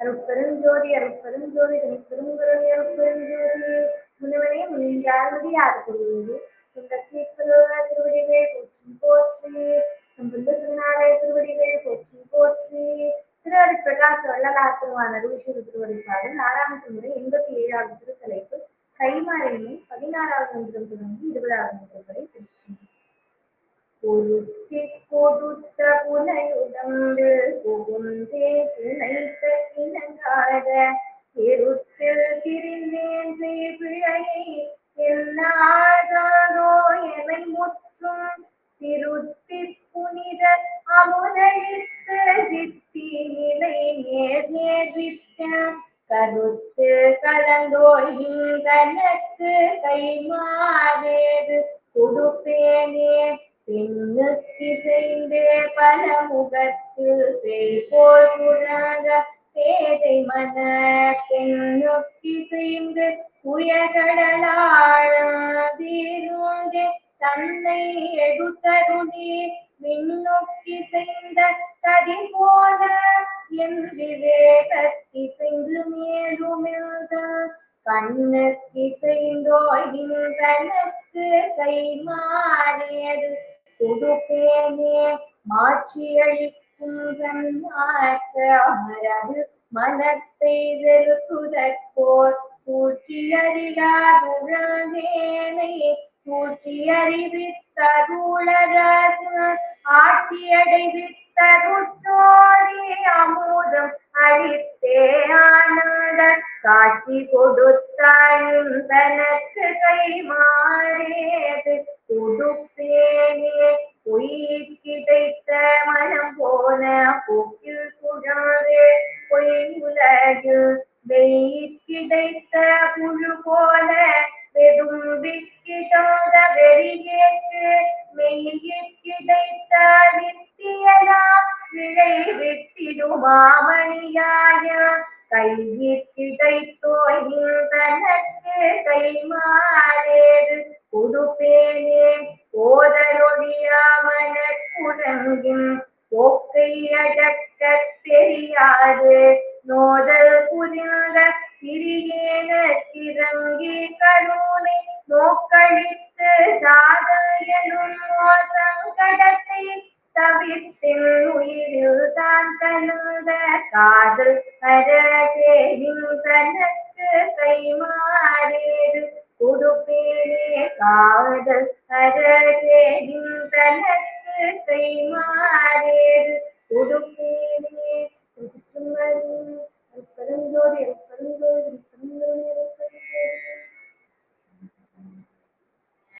அருட்பெருஞ்சோதி அருட்பெருஞ்சோதி தனிப்பெருங்கருணை அருட்பெருஞ்சோதி முன்னவனே முன்னின்றார்மதி ஆறுபடுவது இந்த திருவடிகள் போற்றி போற்றி. சம்பந்த திருநாளை திருவடிகள் போற்றி போற்றி. திருவடி பிரகாச வள்ளலார் திருவான அருள்சூர் திருவடிப்பாடல் ஆறாவது முறை எண்பத்தி ஏழாவது திருத்தலைப்பு. கைமாறினை பதினாறாவது மந்திரம் தொடங்கி இருபதாவது மந்திரம் வரை பேசுகிறேன் பொருத்தி கொடுத்த புனையுடம்பு புகுந்தே புனைத்த இனங்காத பெருத்தில் திரிந்தேன் பிழையை என்னாதோ எனை முற்றும் திருத்தி புனித அமுதழித்த சித்தி நிலை நேர் நேர்வித்த கருத்து கலந்தோயின் கனக்கு கைமாறேது கொடுப்பேனே பெண்ணுக்கு பல முகத்து செய்போல் சுழங்க பேதை மன பெண்ணுக்கு செய்து உயர்கடலாழீருங்கே தன்னை எடுத்தருணி விண்ணொக்கி செய்த கதி போல என் விவேகத்தி செய்து மேலுமிழ்ந்த கண்ணுக்கு செய்தோயின் கணக்கு கை மாறியது கொடுப்பேனே மாற்றியளிக்கும் சன்மார்க்க அமரது மனத்தை வெறுத்துதற்கோர் சூழ்ச்சியறியாதுழந்தேனை சூழ்ச்சியறிவித்தருளரச ஆட்சியடைவித்தருற்றோடி அமுதம் அழித்தே ஆனந்த காட்சி கொடுத்தாயின் தனக்கு கை கிடைத்த மனம் போன போக்கில் குழாது பொய்முலகு உலகில் வெயில் கிடைத்த புழு போல வெதும்பி விக்கிடாத வெறியேற்று மெய்யில் கிடைத்த நித்தியலா விழை விட்டிடுமாமணியாய கையில் கிடைத்தோயின் தனக்கு கை மாறேது கொடுப்பேனே ஓதலொழியாமன குரங்கின் போக்கை அடக்க தெரியாது. நோதல் புரிந்த சிறியேன கிறங்கி கருணை நோக்களித்து சாதலும் சங்கடத்தை தவிர்த்தின் உயிரில் தான் கலந்த காதல் அரசேரின் தனக்கு கைமாறேது கொடுப்பேனே காதல் அரசேரின் தனக்கு கைமாறேது உடுப்பேனே பெருஞ்சோதி